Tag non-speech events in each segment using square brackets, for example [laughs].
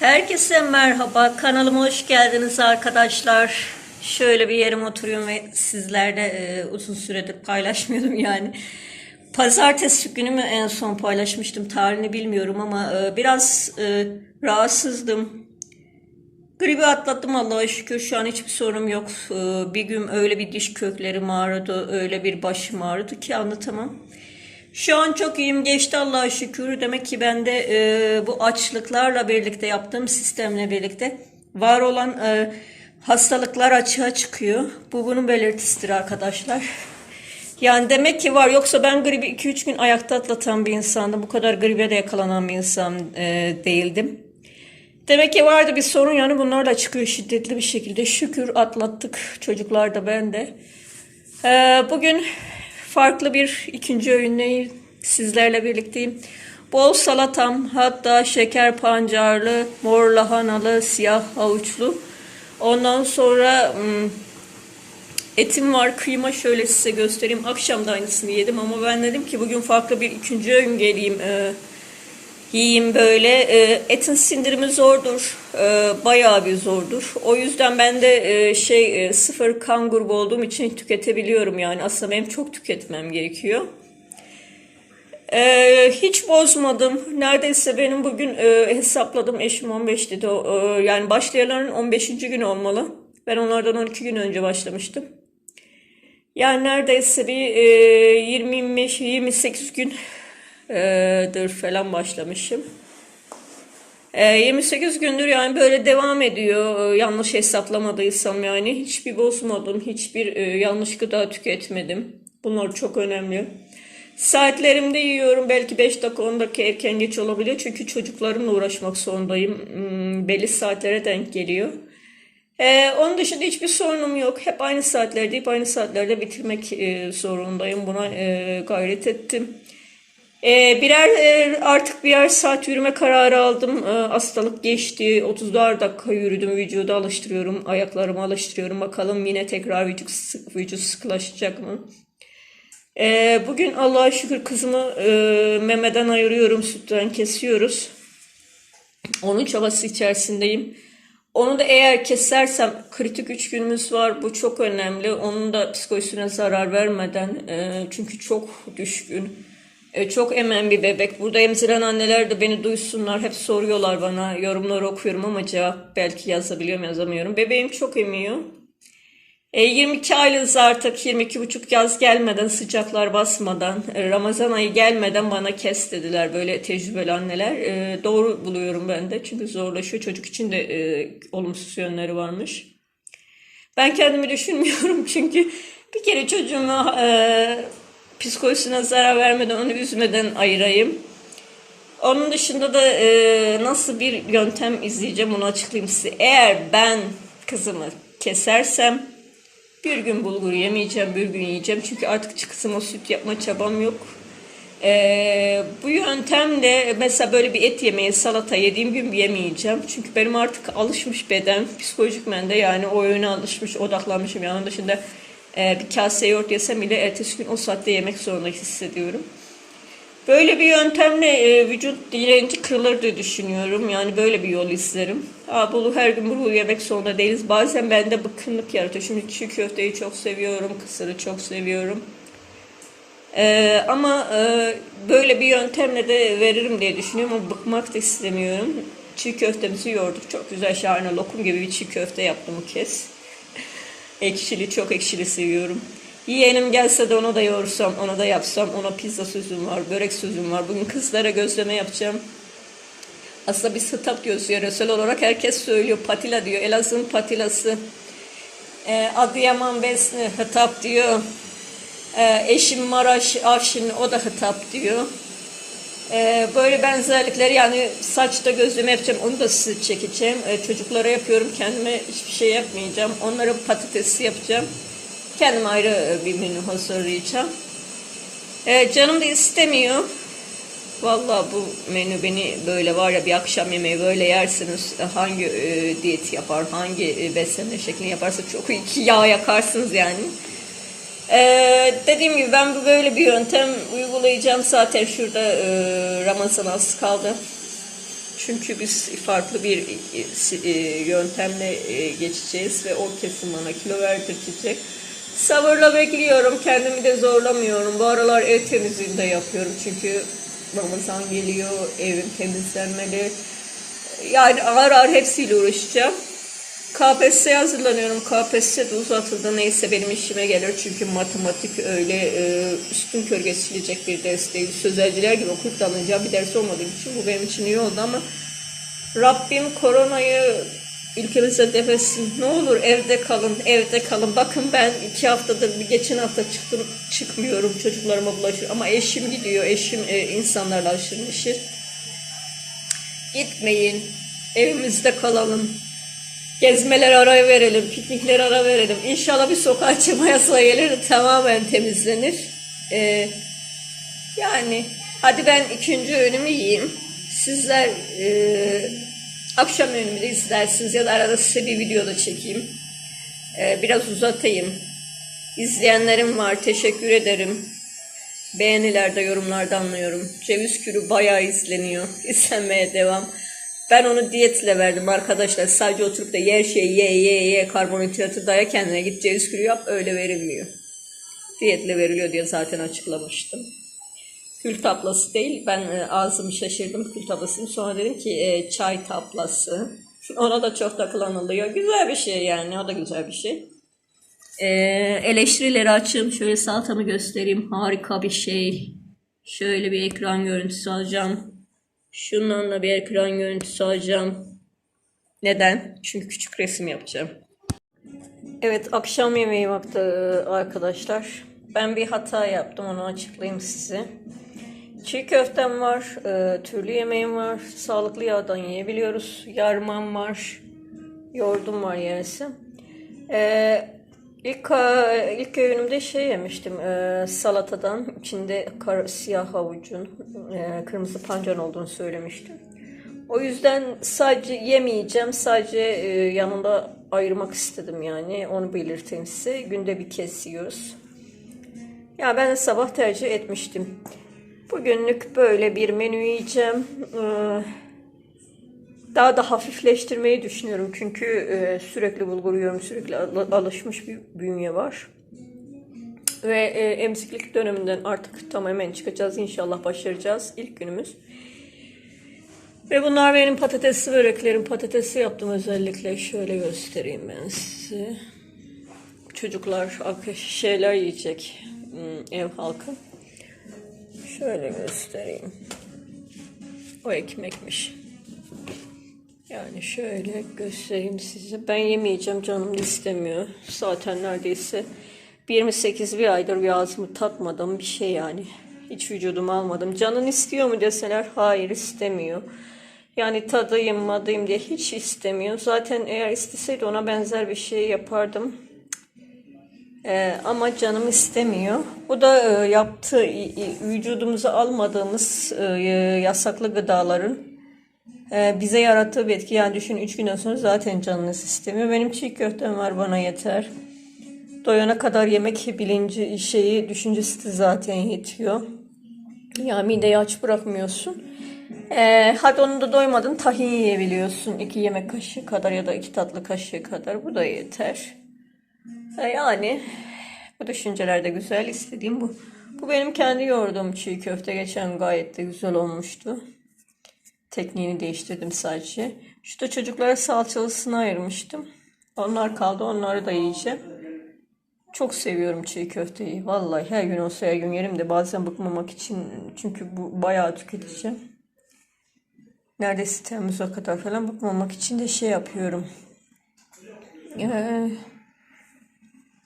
Herkese merhaba. Kanalıma hoş geldiniz arkadaşlar. Şöyle bir yerim oturuyorum ve sizlerle e, uzun süredir paylaşmıyordum yani. Pazartesi günü mü en son paylaşmıştım tarihini bilmiyorum ama e, biraz e, rahatsızdım. Gribi atlattım Allah'a şükür. Şu an hiçbir sorunum yok. E, bir gün öyle bir diş köklerim ağrıdı, öyle bir başım ağrıdı ki anlatamam. Şu an çok iyiyim geçti Allah'a şükür. Demek ki ben de e, bu açlıklarla birlikte yaptığım sistemle birlikte var olan e, hastalıklar açığa çıkıyor. Bu bunun belirtisidir arkadaşlar. Yani demek ki var. Yoksa ben gribi 2-3 gün ayakta atlatan bir insandım. Bu kadar gribe de yakalanan bir insan e, değildim. Demek ki vardı bir sorun yani bunlar da çıkıyor şiddetli bir şekilde. Şükür atlattık çocuklar da ben de. Ee, bugün farklı bir ikinci öğünle sizlerle birlikteyim. Bol salatam, hatta şeker pancarlı, mor lahanalı, siyah havuçlu. Ondan sonra hmm, etim var, kıyma şöyle size göstereyim. Akşam da aynısını yedim ama ben dedim ki bugün farklı bir ikinci öğün geleyim. Ee, yiyeyim böyle. Ee, etin sindirimi zordur. Ee, bayağı bir zordur. O yüzden ben de e, şey e, sıfır kan grubu olduğum için tüketebiliyorum yani. Aslında benim çok tüketmem gerekiyor. Ee, hiç bozmadım. Neredeyse benim bugün e, hesapladım. Eşim 15 dedi. E, yani başlayanların 15. günü olmalı. Ben onlardan 12 gün önce başlamıştım. Yani neredeyse bir e, 20-28 gün e, dır falan başlamışım. E, 28 gündür yani böyle devam ediyor. E, yanlış hesaplamadıysam yani hiçbir bozmadım. Hiçbir e, yanlış gıda tüketmedim. Bunlar çok önemli. Saatlerimde yiyorum. Belki 5 dakika 10 dakika erken geç olabiliyor. Çünkü çocuklarımla uğraşmak zorundayım. Hmm, belli saatlere denk geliyor. Ee, onun dışında hiçbir sorunum yok. Hep aynı saatlerde, hep aynı saatlerde bitirmek e, zorundayım. Buna e, gayret ettim. E, birer e, artık birer saat yürüme kararı aldım. E, hastalık geçti. 34 dakika yürüdüm. Vücudu alıştırıyorum. Ayaklarımı alıştırıyorum. Bakalım yine tekrar vücut, sık, vücut sıkılaşacak mı? E, bugün Allah'a şükür kızımı e, memeden ayırıyorum. Sütten kesiyoruz. Onun çabası içerisindeyim. Onu da eğer kesersem kritik üç günümüz var. Bu çok önemli. Onun da psikolojisine zarar vermeden e, çünkü çok düşkün. E, çok emen bir bebek. Burada emziren anneler de beni duysunlar. Hep soruyorlar bana. Yorumları okuyorum ama cevap belki yazabiliyorum yazamıyorum. Bebeğim çok emiyor. E, 22 aylığız artık 22 buçuk yaz gelmeden sıcaklar basmadan e, Ramazan ayı gelmeden bana kes dediler böyle tecrübeli anneler. E, doğru buluyorum ben de çünkü zorlaşıyor çocuk için de e, olumsuz yönleri varmış. Ben kendimi düşünmüyorum [laughs] çünkü bir kere çocuğuma e, psikolojisine zarar vermeden onu üzmeden ayırayım. Onun dışında da e, nasıl bir yöntem izleyeceğim onu açıklayayım size. Eğer ben kızımı kesersem bir gün bulgur yemeyeceğim, bir gün yiyeceğim. Çünkü artık kızıma süt yapma çabam yok. Ee, bu yöntemle mesela böyle bir et yemeği, salata yediğim gün yemeyeceğim. Çünkü benim artık alışmış beden, psikolojik mende yani o yöne alışmış, odaklanmışım. Yani dışında e, bir kase yoğurt yesem bile ertesi gün o saatte yemek zorunda hissediyorum. Böyle bir yöntemle e, vücut direnci kırılır diye düşünüyorum. Yani böyle bir yol izlerim. Aa, bunu her gün bunu yemek zorunda değiliz. Bazen bende bıkkınlık yaratıyor. Şimdi çiğ köfteyi çok seviyorum. Kısırı çok seviyorum. Ee, ama e, böyle bir yöntemle de veririm diye düşünüyorum ama bıkmak da istemiyorum. Çiğ köftemizi yoğurduk. Çok güzel şahane lokum gibi bir çiğ köfte yaptım bu kez. Ekşili, çok ekşili seviyorum. Yeğenim gelse de ona da yoğursam, ona da yapsam, ona pizza sözüm var, börek sözüm var. Bugün kızlara gözleme yapacağım. Aslında biz hıtap diyoruz yöresel olarak herkes söylüyor. Patila diyor. Elazığ'ın patilası. Ee, Adıyaman Besni hıtap diyor. Ee, eşim Maraş Afşin o da hıtap diyor. Ee, böyle benzerlikleri yani saçta gözleme yapacağım onu da size çekeceğim. Ee, çocuklara yapıyorum kendime hiçbir şey yapmayacağım. Onlara patatesi yapacağım. Kendime ayrı bir menü hazırlayacağım. Ee, canım da istemiyor. Vallahi bu menü beni böyle var ya bir akşam yemeği böyle yersiniz hangi e, diyet yapar, hangi e, beslenme şeklini yaparsa çok iki yağ yakarsınız yani. Ee, dediğim gibi ben bu böyle bir yöntem uygulayacağım. Zaten şurada e, Ramazan az kaldı. Çünkü biz farklı bir e, yöntemle e, geçeceğiz ve o kesim bana kilo verdirtecek. Sabırla bekliyorum. Kendimi de zorlamıyorum. Bu aralar ev temizliğini de yapıyorum. Çünkü Ramazan geliyor. Evim temizlenmeli. Yani ağır ağır hepsiyle uğraşacağım. KPSS'ye hazırlanıyorum. KPSS de uzatıldı. Neyse benim işime gelir. Çünkü matematik öyle e, üstün körge silecek bir ders değil. Sözelciler gibi okuyup da alınacağım bir ders olmadığı için bu benim için iyi oldu ama Rabbim koronayı ülkemize defetsin. Ne olur evde kalın, evde kalın. Bakın ben iki haftadır, bir geçen hafta çıktım, çıkmıyorum. Çocuklarıma bulaşıyor. Ama eşim gidiyor. Eşim e, insanlarla aşırı neşir. Gitmeyin. Evimizde kalalım. Gezmeler ara verelim, piknikler ara verelim. İnşallah bir sokağa çıkma yasağı gelir tamamen temizlenir. Ee, yani hadi ben ikinci öğünümü yiyeyim. Sizler e, akşam öğünümü de izlersiniz ya da arada size bir video da çekeyim. Ee, biraz uzatayım. İzleyenlerim var, teşekkür ederim. Beğenilerde, yorumlarda anlıyorum. Ceviz kürü bayağı izleniyor. [laughs] İzlenmeye devam. Ben onu diyetle verdim arkadaşlar. Sadece oturup da yer şey ye ye ye karbonhidratı daya kendine git ceviz kürü yap öyle verilmiyor. Diyetle veriliyor diye zaten açıklamıştım. Kül tablası değil. Ben e, ağzımı şaşırdım kül tablasını. Sonra dedim ki e, çay tablası. Ona da çok takılanılıyor. Güzel bir şey yani. O da güzel bir şey. E, eleştirileri açayım. Şöyle salatamı göstereyim. Harika bir şey. Şöyle bir ekran görüntüsü alacağım. Şundan da bir ekran görüntüsü alacağım. Neden? Çünkü küçük resim yapacağım. Evet akşam yemeği vakti arkadaşlar. Ben bir hata yaptım onu açıklayayım size. Çiğ köftem var, e, türlü yemeğim var, sağlıklı yağdan yiyebiliyoruz. Yarmam var, yoğurdum var yerisi. E, ilk, e, ilk öğünümde şey yemiştim, e, salatadan içinde kar, siyah havucun, e, kırmızı pancar olduğunu söylemiştim. O yüzden sadece yemeyeceğim, sadece e, yanında ayırmak istedim yani, onu belirteyim size. Günde bir kez yiyoruz. Ya ben de sabah tercih etmiştim. Bugünlük böyle bir menü yiyeceğim. Ee, Daha da hafifleştirmeyi düşünüyorum. Çünkü e, sürekli bulgur yiyorum. Sürekli al- alışmış bir bünye var. Ve e, emziklik döneminden artık tamamen çıkacağız. İnşallah başaracağız. İlk günümüz. Ve bunlar benim patatesli böreklerim. Patatesi yaptım özellikle. Şöyle göstereyim ben size. Çocuklar şeyler yiyecek. Hmm, Ev halkı. Şöyle göstereyim. O ekmekmiş. Yani şöyle göstereyim size. Ben yemeyeceğim canım istemiyor. Zaten neredeyse 28 bir aydır bir ağzımı takmadım bir şey yani. Hiç vücudumu almadım. Canın istiyor mu deseler hayır istemiyor. Yani tadayım madayım diye hiç istemiyor. Zaten eğer isteseydi ona benzer bir şey yapardım. Ee, ama canım istemiyor. Bu da e, yaptığı i- vücudumuza almadığımız e, yasaklı gıdaların e, bize yarattığı bir etki. Yani düşün 3 günden sonra zaten canınız istemiyor. Benim çiğ köftem var bana yeter. Doyana kadar yemek bilinci şeyi düşüncesi de zaten yetiyor. Ya mideyi aç bırakmıyorsun. Ee, hadi onu da doymadın tahin yiyebiliyorsun. 2 yemek kaşığı kadar ya da 2 tatlı kaşığı kadar. Bu da yeter. E, Yani bu düşünceler de güzel. İstediğim bu. Bu benim kendi yoğurduğum çiğ köfte. Geçen gayet de güzel olmuştu. Tekniğini değiştirdim sadece. Şu da çocuklara salçalısını ayırmıştım. Onlar kaldı. Onları da yiyeceğim. Çok seviyorum çiğ köfteyi. Vallahi her gün olsa her gün yerim de bazen bıkmamak için çünkü bu bayağı tüketeceğim. Neredeyse Temmuz'a kadar falan bıkmamak için de şey yapıyorum. Ee,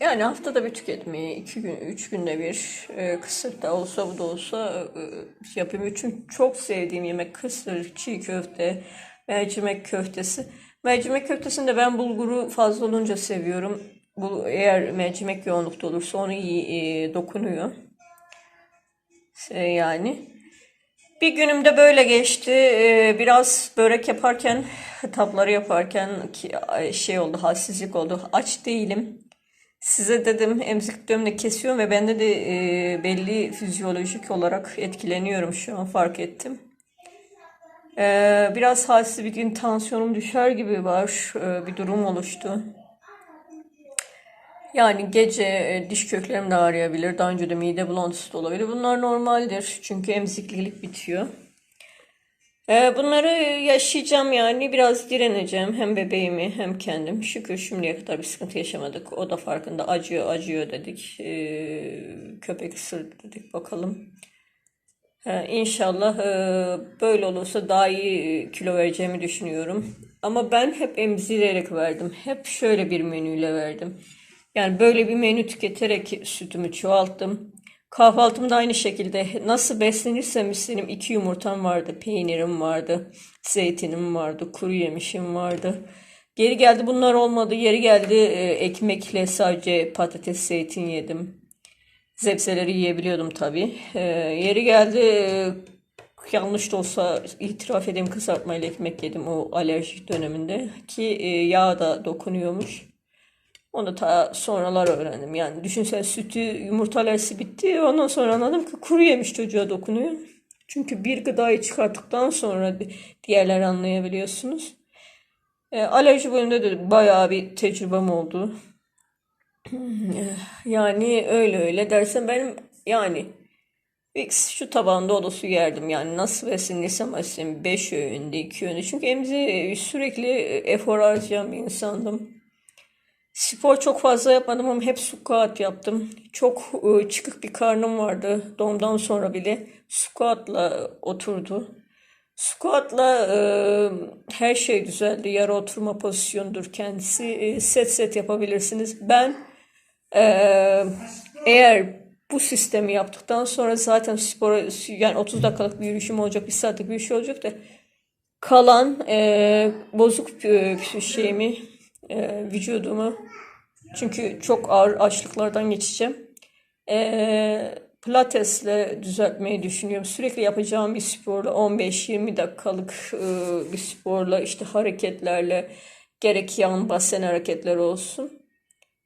yani haftada bir tüketmeyi, iki gün, üç günde bir e, kısır da olsa bu da olsa e, şey yapayım. Çünkü çok sevdiğim yemek kısır, çiğ köfte, mercimek köftesi. Mercimek köftesini de ben bulguru fazla olunca seviyorum. Bu eğer mercimek yoğunlukta olursa onu iyi e, dokunuyor. E, yani. Bir günüm de böyle geçti. Ee, biraz börek yaparken, tatları yaparken ay, şey oldu, halsizlik oldu. Aç değilim. Size dedim emzik dönemde kesiyorum ve bende de e, belli fizyolojik olarak etkileniyorum şu an fark ettim. Ee, biraz halsiz bir gün tansiyonum düşer gibi var. Ee, bir durum oluştu. Yani gece e, diş köklerim de ağrıyabilir. Daha önce de mide bulantısı da olabilir. Bunlar normaldir. Çünkü emziklilik bitiyor. Ee, bunları yaşayacağım yani. Biraz direneceğim. Hem bebeğimi hem kendim. Şükür şimdiye kadar bir sıkıntı yaşamadık. O da farkında. Acıyor acıyor dedik. Ee, köpek ısırdı dedik. Bakalım. Ee, İnşallah e, böyle olursa daha iyi kilo vereceğimi düşünüyorum. Ama ben hep emzirerek verdim. Hep şöyle bir menüyle verdim. Yani böyle bir menü tüketerek sütümü çoğalttım. Kahvaltımda aynı şekilde nasıl beslenirsem istedim iki yumurtam vardı, peynirim vardı, zeytinim vardı, kuru yemişim vardı. Geri geldi bunlar olmadı. Yeri geldi e, ekmekle sadece patates, zeytin yedim. Zepseleri yiyebiliyordum tabii. Ee, yeri geldi e, yanlış da olsa itiraf edeyim kızartmayla ekmek yedim o alerjik döneminde ki e, yağ da dokunuyormuş. Onu ta sonralar öğrendim. Yani düşünsen sütü yumurta alerjisi bitti. Ondan sonra anladım ki kuru yemiş çocuğa dokunuyor. Çünkü bir gıdayı çıkarttıktan sonra di- diğerleri anlayabiliyorsunuz. E, alerji bölümünde de bayağı bir tecrübem oldu. [clears throat] Yani öyle öyle dersen benim yani Fix şu tabağın dolusu yerdim yani nasıl beslenirsem besleneyim 5 öğünde 2 öğünde çünkü emzi sürekli efor harcayan bir insandım. Spor çok fazla yapmadım ama hep squat yaptım. Çok e, çıkık bir karnım vardı doğumdan sonra bile squatla oturdu. Squat'la e, her şey düzeldi. Yarı oturma pozisyonudur kendisi. E, set set yapabilirsiniz. Ben e, eğer bu sistemi yaptıktan sonra zaten spora yani 30 dakikalık bir yürüyüşüm olacak, bir saatlik bir yürüyüş olacak da kalan e, bozuk e, şeyimi, e, vücudumu çünkü çok ağır açlıklardan geçeceğim. Ee, Pilatesle düzeltmeyi düşünüyorum. Sürekli yapacağım bir sporla 15-20 dakikalık e, bir sporla işte hareketlerle gerek yan basen hareketleri olsun.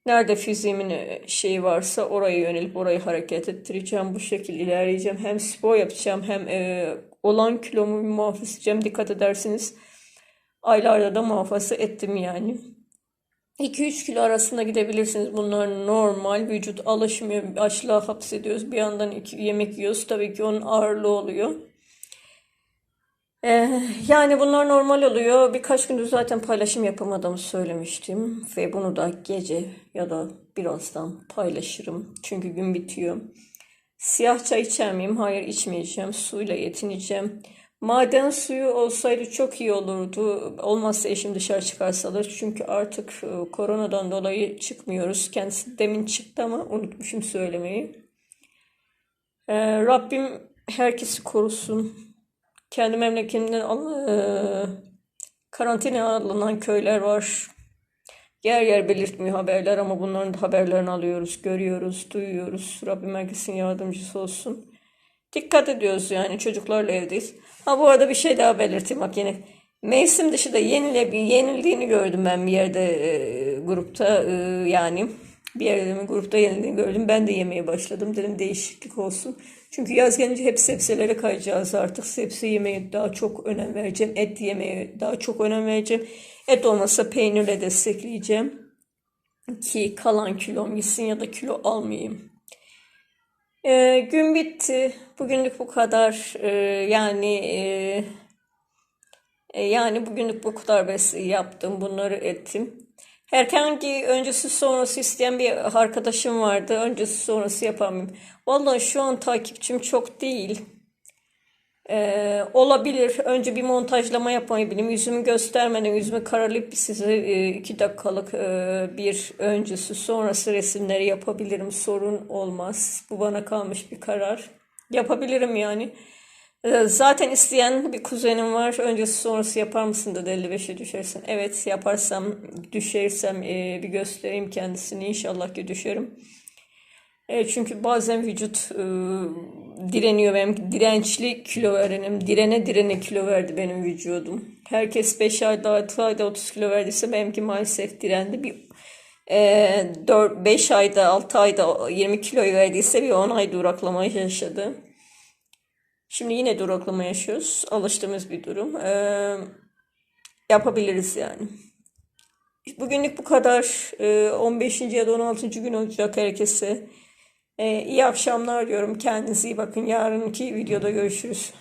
Nerede fiziğimin e, şeyi varsa oraya yönelip orayı hareket ettireceğim. Bu şekilde ilerleyeceğim. Hem spor yapacağım hem e, olan kilomu muhafaza edeceğim. Dikkat edersiniz. Aylarda da muhafaza ettim yani. 2-3 kilo arasında gidebilirsiniz. Bunlar normal. Vücut alışmıyor. Açlığa hapsediyoruz. Bir yandan iki yemek yiyoruz. Tabii ki onun ağırlığı oluyor. Ee, yani bunlar normal oluyor. Birkaç gündür zaten paylaşım yapamadığımı söylemiştim. Ve bunu da gece ya da birazdan paylaşırım. Çünkü gün bitiyor. Siyah çay içer miyim? Hayır içmeyeceğim. Suyla yetineceğim. Maden suyu olsaydı çok iyi olurdu. Olmazsa eşim dışarı çıkarsa alır. Çünkü artık e, koronadan dolayı çıkmıyoruz. Kendisi demin çıktı ama unutmuşum söylemeyi. Ee, Rabbim herkesi korusun. Kendi memleketimden e, karantinaya alınan köyler var. Yer yer belirtmiyor haberler ama bunların da haberlerini alıyoruz, görüyoruz, duyuyoruz. Rabbim herkesin yardımcısı olsun. Dikkat ediyoruz yani çocuklarla evdeyiz. Ha bu arada bir şey daha belirteyim bak yine. Mevsim dışı da yenile, yenildiğini gördüm ben bir yerde e, grupta e, yani bir yerde mi grupta yenildiğini gördüm. Ben de yemeye başladım dedim değişiklik olsun. Çünkü yaz gelince hep sebzelere kayacağız artık. Sebze yemeye daha çok önem vereceğim. Et yemeye daha çok önem vereceğim. Et olmasa peynirle destekleyeceğim. Ki kalan kilom gitsin ya da kilo almayayım. Ee, gün bitti. Bugünlük bu kadar. Ee, yani e, e, yani bugünlük bu kadar bes yaptım. Bunları ettim. Herhangi öncesi sonrası isteyen bir arkadaşım vardı. Öncesi sonrası yapamıyorum. Vallahi şu an takipçim çok değil. Ee, olabilir. Önce bir montajlama yapmayı bileyim. Yüzümü göstermeden yüzümü karalayıp size e, iki dakikalık e, bir öncesi sonrası resimleri yapabilirim. Sorun olmaz. Bu bana kalmış bir karar. Yapabilirim yani. Ee, Zaten isteyen bir kuzenim var. Öncesi sonrası yapar mısın dedi 55'e düşersin. Evet yaparsam düşersem e, bir göstereyim kendisini. İnşallah ki düşerim. E, çünkü bazen vücut e, direniyor. Benim dirençli kilo verenim. Direne direne kilo verdi benim vücudum. Herkes 5 ayda 6 ayda 30 kilo verdiyse benimki maalesef direndi. Bir e, 4, 5 ayda 6 ayda 20 kiloyu verdiyse bir 10 ay duraklama yaşadı. Şimdi yine duraklama yaşıyoruz. Alıştığımız bir durum. Ee, yapabiliriz yani. Bugünlük bu kadar. Ee, 15. ya da 16. gün olacak herkese. Ee, iyi akşamlar diyorum. Kendinize iyi bakın. Yarınki videoda görüşürüz.